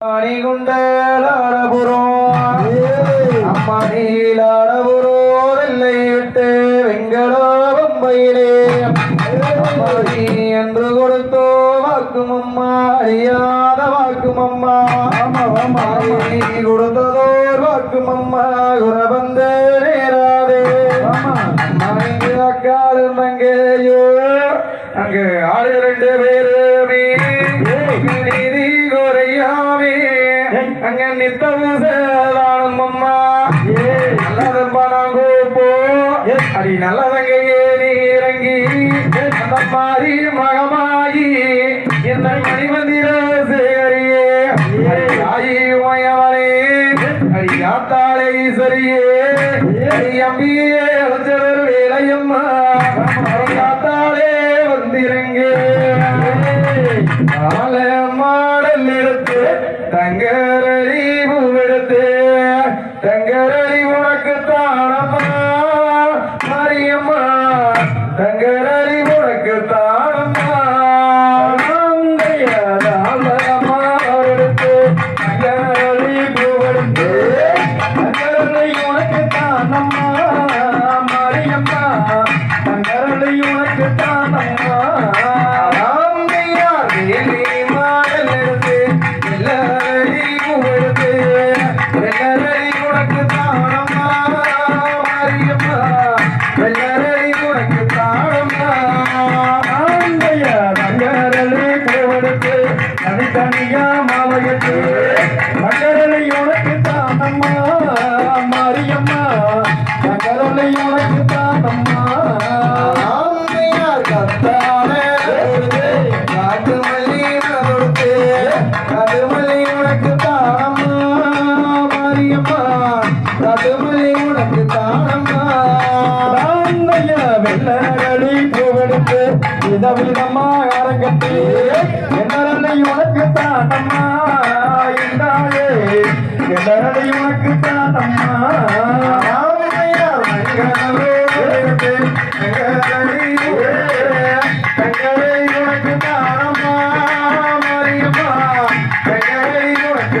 மணிகுண்டலாடபுரம் அம்மா நீலாடபுரோ வெள்ளை விட்டு வெங்கடா பம்பையிலே அம்மாடி என்று கொடுத்தோ வாக்கும் அம்மா அறியாத வாக்கும் அம்மா நீ கொடுத்ததோ வாக்கும் அம்மா குரபந்த நேராதே மனைவி அக்கால் அங்கேயோ அங்கே ஆளு ரெண்டு பேருமே அடி நல்லதங்கையே நீ இறங்கி மாறி மகமாயி இந்த மணிமந்திர சேகரியே தாயி உமையவனே அடி காத்தாளை சரியே அடி அம்பியே அழைச்சவர் வேலையம்மா காத்தாளே வந்திருங்கே ஆல மாடல் எடுத்து தங்கரடி தங்கரடி உனக்கு தானம்மா உனக்கு தானம்மா. மரியம்மா தங்கரடி உனக்கு தானம்மா. தனித்தனியா மாலையத்து தங்கரடி உனக்கு தானம்மா மாரியம்மா தங்கரடி உனக்கு தானம்மா. கத்தாலே காட்டு மல்லி கொடுத்து காட்டு மல்லி உனக்கு தானம்மா மாரியம்மா காட்டு மல்லி உனக்கு தானம்மா. விதவிதமா அரங்கத்தி என்னரனை உனக்கு தானம்மா இந்தாயே என்னரனை உனக்கு தானம்மா ராமையா உனக்கு தானம்மா உனக்கு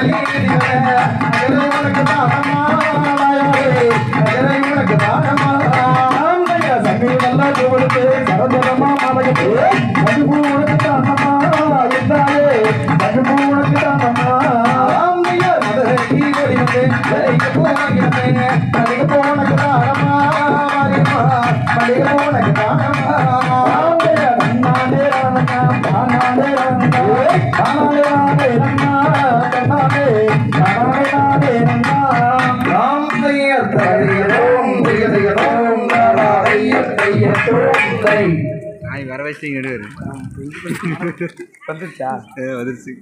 அடிக்கடி நாய் வர எடுவாரு வந்துருச்சா? வந்துருச்சு.